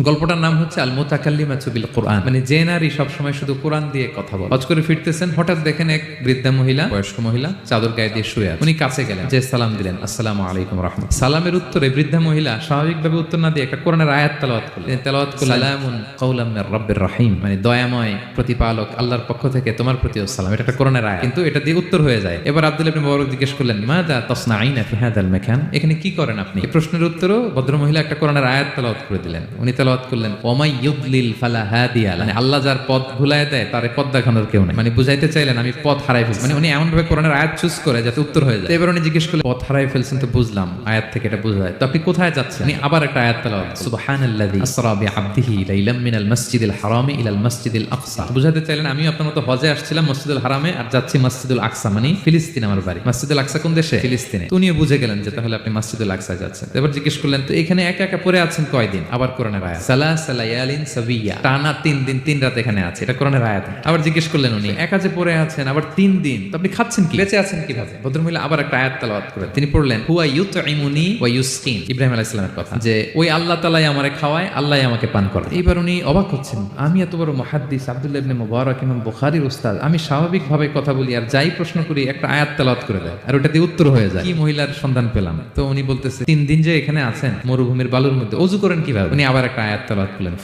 গল্পটার নাম হচ্ছে আল মোতাকাল্লিমা বিল কোরআন। মানে যে নারী সবসময় শুধু কোরআন দিয়ে কথা বলে। হজ করে ফিরতেছেন হঠাৎ দেখেন এক বৃদ্ধা মহিলা বয়স্ক মহিলা চাদর গায়ে দিয়ে শুয়ে আছে। উনি কাছে গেলেন যে সালাম দিলেন আসসালামু আলাইকুম রহমত সালামের উত্তরে বৃদ্ধা মহিলা স্বাভাবিকভাবে উত্তর না দিয়ে একটা কোরআনের আয়াত তেলাওয়াত করলেন। তেলাওয়াত করলেন। সালামুন কাউলাম রাব্বির রহিম। মানে দয়াময় প্রতিপালক আল্লাহর পক্ষ থেকে তোমার প্রতিও সালাম। এটা একটা কোরআনের আয়াত। কিন্তু এটা দিয়ে উত্তর হয়ে যায়। এবার আব্দুল ইবনে মুবারক জিজ্ঞেস করলেন মাদা তাসনাঈনা ফি হাদাল মাকান? এখানে কি করেন আপনি? এই প্রশ্নের উত্তরও ভদ্রমহিলা একটা কোরআনের আয়াত তেলাওয়াত করে দিলেন। উনি তেলাওয়াত করলেন, ওমাই ইউদলিল ফালা হাদিয়া মানে আল্লাহ যার পথ ভুলায় দেয়, তারে পথ দেখানোর কেউ নেই। মানে বুঝাইতে চাইলেন, আমি পথ হারাই ফেলছি। মানে উনি এমন ভাবে কোরআনের আয়াত চুজ করে যাতে উত্তর হয়ে যায়। এবার উনি জিজ্ঞেস করলেন, পথ হারাই ফেলছেন তো বুঝলাম, আয়াত থেকে এটা বোঝা যায়। তো আপনি কোথায় যাচ্ছেন? উনি আবার একটা আয়াত তেলাওয়াত সুবহানাল্লাযী আসরা বিআবদিহি লাইলাম মিনাল মাসজিদিল হারামি ইলাল মাসজিদিল আকসা। বুঝাতে চাইলেন আমি আপনার মতো হজে আসছিলাম মসজিদুল হারামে আর যাচ্ছি মসজিদুল আকসা। মানে ফিলিস্তিন আমার বাড়ি। মসজিদুল আকসা কোন দেশে? ফিলিস্তিনে। উনিও বুঝে গেলেন যে তাহলে আপনি মসজিদুল আকসা যাচ্ছেন। এবার জিজ্ঞেস করলেন, তো এখানে একা একা পড়ে আছেন কয়দিন? আবার কোরআনের আয়াত। আয়াত। খাওয়ায়, আল্লাহ আমাকে পান করে উনি অবাক হচ্ছেন, আমি এত বড় মুহাদ্দিস, আব্দুল্লাহ উস্তাদ, আমি স্বাভাবিকভাবে কথা বলি আর যাই প্রশ্ন করি, একটা আয়াত তেলাওয়াত করে দেয়, আর ওটা দিয়ে উত্তর হয়ে যায়। কি মহিলার সন্ধান পেলাম? তো উনি বলতেছে, তিন দিন যে এখানে আছেন, মরুভূমির বালুর মধ্যে, অজু করেন কীভাবে? উনি আবার একটা আয়াত করলেন।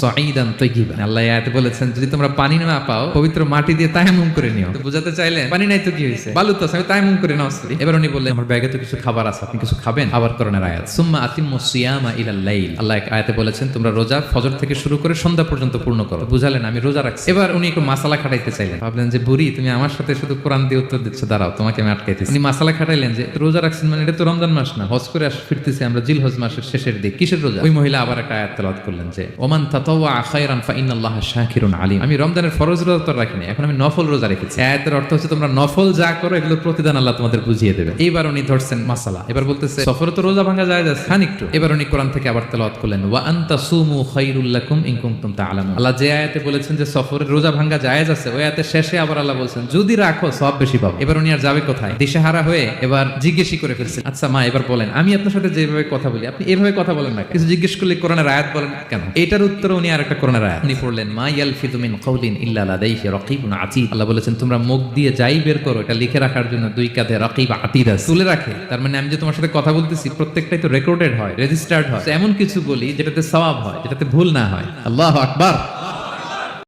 সাঈদান তাইয়িবা আল্লাহ বলেছেন যদি তোমরা পানি না পাও পবিত্র মাটি দিয়ে তায়াম্মুম করে নিও। তো বুঝাতে চাইলেন পানি নাই তো কি হয়েছে বালু তো আমি তায়াম্মুম করে নাও করি এবার উনি বললেন আমার ব্যাগে তো কিছু খাবার আছে আপনি কিছু খাবেন? আবার করণের আয়াত। সুম্মা আতিম্মু সিয়ামা ইলাল লাইল। আল্লাহ এক আয়াতে বলেছেন তোমরা রোজা ফজর থেকে শুরু করে সন্ধ্যা পর্যন্ত পূর্ণ করো। বুঝালেন আমি রোজা রাখছি। এবার উনি একটু মাসালা খাটাইতে চাইলেন। ভাবলেন যে বুড়ি তুমি আমার সাথে শুধু কোরআন দিয়ে উত্তর দিচ্ছ দাঁড়াও তোমাকে আমি আটকাইতেছি। উনি মাসালা খাটাইলেন যে রোজা রাখছেন মানে এটা তো রমজান মাস না হজ করে আস ফিরতেছি আমরা জিল হজ মাসের শেষের দিক। কিসের রোজা? ওই মহিলা আবার একটা আয়াত তেলাওয়াত করলেন যে ওমান তাতাওয়া খায়রান ফা ইন্নাল্লাহ শাকিরুন আলিম। আমি রমজানের ফরজ রোজা তো রাখিনি এখন আমি নফল রোজা রেখেছি। আয়াতের অর্থ হচ্ছে তোমরা নফল যা করো এগুলো প্রতিদান আল্লাহ তোমাদের বুঝিয়ে দেবে। এইবার উনি ধরছেন মাসালা। এবার বলতেছে সফরে তো রোজা ভাঙা যায় যাচ্ছে। খান একটু। এবার উনি কোরআন থেকে আবার তেলাওয়াত করলেন ওয়া আনতা সুমু খায়রুল লাকুম ইন কুনতুম তাআলামুন। আল্লাহ যে আয়াতে বলেছেন যে সফরে রোজা ভাঙা জায়েজ আছে ওই আয়াতের শেষে আবার আল্লাহ বলছেন যদি রাখো সব বেশি পাবো। এবার উনি আর যাবে কোথায়? দিশেহারা হয়ে এবার জিজ্ঞেসই করে ফেলছেন আচ্ছা মা এবার বলেন। আমি আপনার সাথে যেভাবে কথা বলি আপনি এভাবে কথা বলেন না কিছু জিজ্ঞেস করলে কোরআনের আয়াত বলেন কেন? এটার উত্তর উনি আর একটা কোরআনের আয়াত উনি পড়লেন মা ইয়ালফিদু মিন কাউলিন ইল্লা লাদাইহি রাকিবুন আতীদ। আল্লাহ বলেছেন তোমরা মুখ দিয়ে যাই বের করো এটা লিখে রাখার জন্য দুই কাঁধে রাকিব আতীদ আছে। তুলে রাখে তার মানে আমি যে তোমার সাথে কথা বলতেছি প্রত্যেকটাই তো রেকর্ডেড হয় রেজিস্টার্ড হয়। এমন কিছু বলি যেটাতে সওয়াব হয় যেটাতে ভুল না হয়। আল্লাহু আকবার।